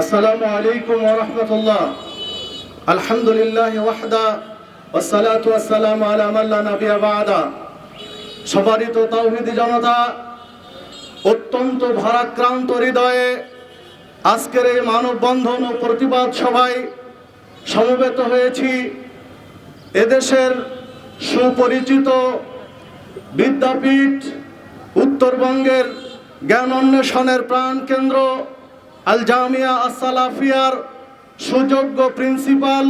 আসসালামু আলাইকুম ওয়া রাহমাতুল্লাহ। আলহামদুলিল্লাহ ওয়াহদা ওয়াসসালাতু ওয়াসসালামু আলা মান লা নাবিয়্যা বা'দা। সবারিত তাওহীদি জনতা, অত্যন্ত ভারাক্রান্ত হৃদয়ে আজকের এই মানববন্ধন ও প্রতিবাদ সভায় সমবেত হয়েছি। এদেশের সুপরিচিত বিদ্যাপীঠ, উত্তরবঙ্গের জ্ঞান অন্বেষণের প্রাণকেন্দ্র আল জামিয়া আসালাফিয়ার সুযোগ্য প্রিন্সিপাল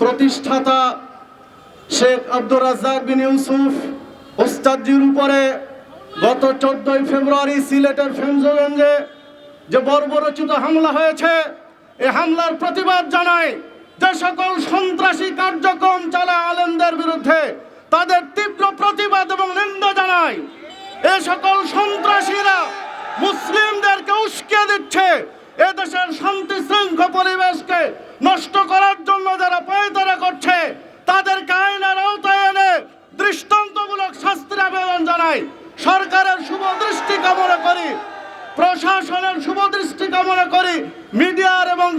প্রতিষ্ঠাতা শেখ আব্দুর রাজ্জাক বিন ইউসুফ ওস্তাদজির উপরে গত চোদ্দই ফেব্রুয়ারি সিলেটের ফেমজগঞ্জে যে বর্বরচিত হামলা হয়েছে, এ হামলার প্রতিবাদ জানায় যে সকল সন্ত্রাসী কার্যক্রম চালায় আলেমদের বিরুদ্ধে তাদের তীব্র প্রতিবাদ এবং নিন্দা জানায়। এ সকল সন্ত্রাসীরা মুসলিমদেরকে উস্কে দিচ্ছে এ দেশের শান্তি শৃঙ্খল পরিবেশকে নষ্ট করার জন্য যারা পায়তারা করছে, তাদেরকে আইনের আওতায় এনে দৃষ্টান্তমূলক শাস্তির আবেদন জানাই। সরকারের শুভ দৃষ্টি কামনা করি, প্রশাসনের শুভ দৃষ্টি কামনা করি, মিডিয়ার এবং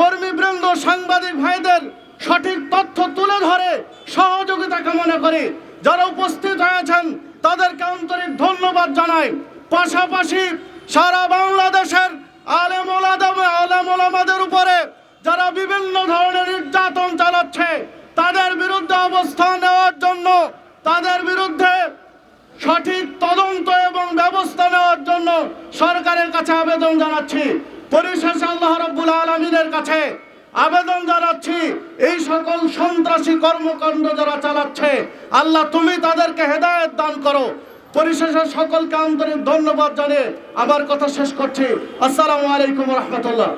কর্মীবৃন্দ, সাংবাদিক ভাইদের সঠিক তথ্য তুলে ধরে সহযোগিতা কামনা করি। যারা উপস্থিত হয়েছেন, তাদেরকে আন্তরিক ধন্যবাদ জানাই। পাশাপাশি সারা বাংলাদেশের আলেম আলেম ওলামাদের উপরে যারা বিভিন্ন ধরনের নির্যাতন চালাচ্ছে, তাদের বিরুদ্ধে অবস্থান নেওয়ার জন্য, তাদের বিরুদ্ধে সঠিক তদন্ত এবং ব্যবস্থা নেওয়ার জন্য সরকারের কাছে আবেদন জানাচ্ছি। পরিশেষে আল্লাহ রব্বুল আলমিনের কাছে আবেদন জানাচ্ছি, এই সকল সন্ত্রাসী কর্মকাণ্ড যারা চালাচ্ছে, আল্লাহ তুমি তাদেরকে হেদায়েত দান করো। পরিশেষে সকলকে আন্তরিক ধন্যবাদ জানিয়ে আমার কথা শেষ করছি। আসসালামু আলাইকুম রহমতুল্লাহ।